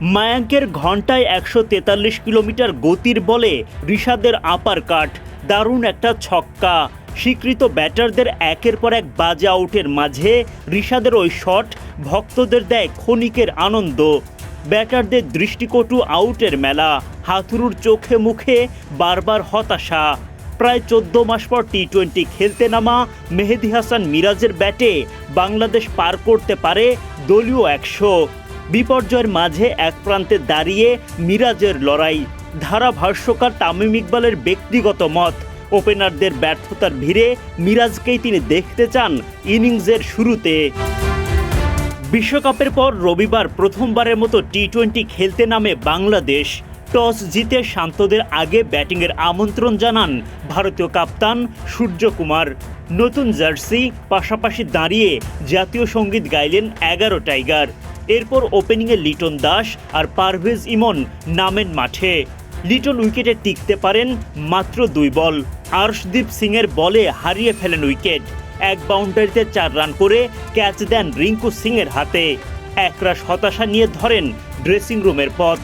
মায়াঙ্কের ঘন্টায় একশো তেতাল্লিশ কিলোমিটার গতির বলে ঋষাদের আপার কাট দারুণ একটা ছক্কা। স্বীকৃত ব্যাটারদের একের পর এক বাজে আউটের মাঝে ঋষাদের ওই শট ভক্তদের দেয় ক্ষণিকের আনন্দ। ব্যাটারদের দৃষ্টিকটু আউটের মেলা। হাথুরুর চোখে মুখে বারবার হতাশা। প্রায় চোদ্দ মাস পর টি টোয়েন্টি খেলতে নামা মেহেদি হাসান মিরাজের ব্যাটে বাংলাদেশ পার করতে পারে দলীয় একশো। বিপর্যয়ের মাঝে এক প্রান্তে দাঁড়িয়ে মিরাজের লড়াই। ধারাভাষ্যকার তামিম ইকবালের ব্যক্তিগত মত, ওপেনারদের ব্যর্থতার ভিড়ে মিরাজকেই তিনি দেখতে চান ইনিংসের শুরুতে। বিশ্বকাপের পর রবিবার প্রথমবারের মতো টি টোয়েন্টি খেলতে নামে বাংলাদেশ। টস জিতে শান্তদের আগে ব্যাটিংয়ের আমন্ত্রণ জানান ভারতীয় কাপ্তান সূর্যকুমার নতুন জার্সি পাশাপাশি দাঁড়িয়ে জাতীয় সংগীত গাইলেন এগারো টাইগার। এরপর ওপেনিংয়ে লিটন দাস আর পারভেজ ইমন নামেন মাঠে। লিটন উইকেটে টিকতে পারেন মাত্র দুই বল। আর্শদীপ সিংয়ের বলে হারিয়ে ফেলেন উইকেট। এক বাউন্ডারিতে চার রান করে ক্যাচ দেন রিঙ্কু সিংয়ের হাতে। একরাশ হতাশা নিয়ে ধরেন ড্রেসিং রুমের পথ।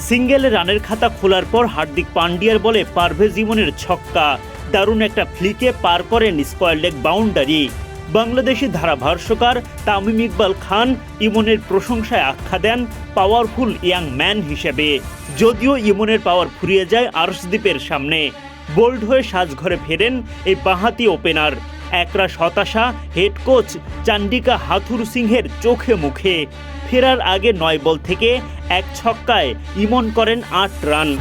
সিঙ্গেলে রানের খাতা খোলার পর হার্দিক পান্ডিয়ার বলে পারভেজ ইমনের ছক্কা। দারুণ একটা ফ্লিকে পার করেন স্কোয়ার লেগ বাউন্ডারি। বাংলাদেশি ধারাভাষ্যকার তামিম ইকবাল খান ইমনের প্রশংসায় আখ্যা দেন পাওয়ারফুল ইয়াং ম্যান হিসেবে। যদিও ইমনের পাওয়ার ফুরিয়ে যায় আর্শদ্বীপের সামনে। বোল্ড হয়ে সাজঘরে ফেরেন এই বাঁহাতি ওপেনার একরাশ হতাশা হেড কোচ চান্ডিকা হাথুর সিংহের চোখে মুখে। ফেরার আগে নয় বল থেকে এক ছক্কায় ইমন করেন আট রান।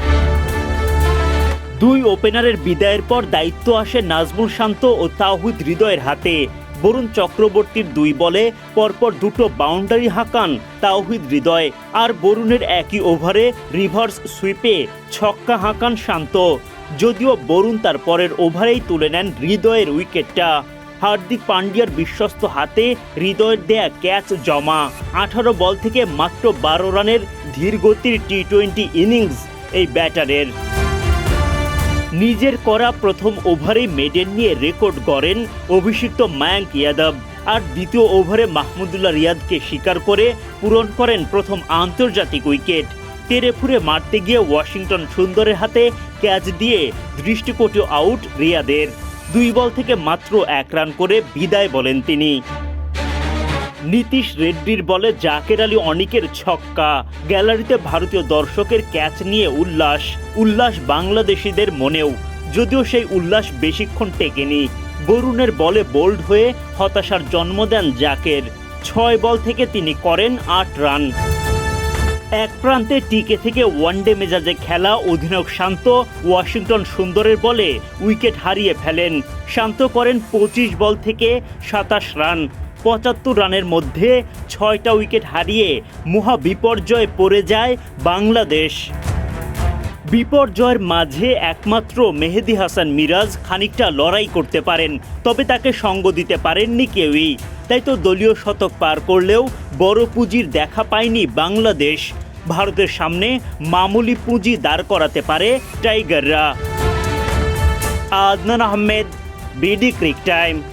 দুই ওপেনারের বিদায়ের পর দায়িত্ব আসে নাজমুল শান্ত ও তাহিদ হৃদয়ের হাতে। বরুণ চক্রবর্তীর দুই বলে পরপর দুটো বাউন্ডারি হাঁকান তাওহিদ হৃদয় আর বরুণের একই ওভারে রিভার্স সুইপে ছক্কা হাঁকান শান্ত। যদিও বরুণ তার পরের ওভারেই তুলে নেন হৃদয়ের উইকেটটা। হার্দিক পান্ডিয়ার বিশ্বস্ত হাতে হৃদয়ের দেয়া ক্যাচ জমা। আঠারো বল থেকে মাত্র বারো রানের ধীরগতির টি টোয়েন্টি ইনিংস এই ব্যাটারের। নিজের করা প্রথম ওভারে মেডেন নিয়ে রেকর্ড গড়েন অভিষিক্ত মায়াঙ্ক ইয়াদব। আর দ্বিতীয় ওভারে মাহমুদুল্লাহ রিয়াদকে স্বীকার করে পূরণ করেন প্রথম আন্তর্জাতিক উইকেট। তেরে ফুরে মারতে গিয়ে ওয়াশিংটন সুন্দরের হাতে ক্যাচ দিয়ে দৃষ্টিকটু আউট রিয়াদের। দুই বল থেকে মাত্র এক রান করে বিদায় বলেন তিনি। নীতিশ রেড্ডির বলে জাকের আলী অনিকের ছক্কা। গ্যালারিতে ভারতীয় দর্শকের ক্যাচ নিয়ে উল্লাস। উল্লাস বাংলাদেশিদের মনেও। যদিও সেই উল্লাস বেশিক্ষণ টেকেনি। বরুণের বলে বোল্ড হয়ে হতাশার জন্ম দেন জাকের। ছয় বল থেকে তিনি করেন আট রান। এক প্রান্তে টিকে থেকে ওয়ানডে মেজাজে খেলা অধিনায়ক শান্ত, ওয়াশিংটন সুন্দরের বলে উইকেট হারিয়ে ফেলেন। শান্ত করেন পঁচিশ বল থেকে সাতাশ রান। পঁচাত্তর রানের মধ্যে ছয়টা উইকেট হারিয়ে মহা বিপর্যয়ে পড়ে যায় বাংলাদেশ। বিপর্যয়ের মাঝে একমাত্র মেহেদি হাসান মিরাজ খানিকটা লড়াই করতে পারেন, তবে তাকে সঙ্গ দিতে পারেননি কেউই। তাই তো দলীয় শতক পার করলেও বড় পুঁজির দেখা পায়নি বাংলাদেশ। ভারতের সামনে মামুলি পুঁজি দাঁড় করাতে পারে টাইগাররা। Adnan Ahmed, BD cric time.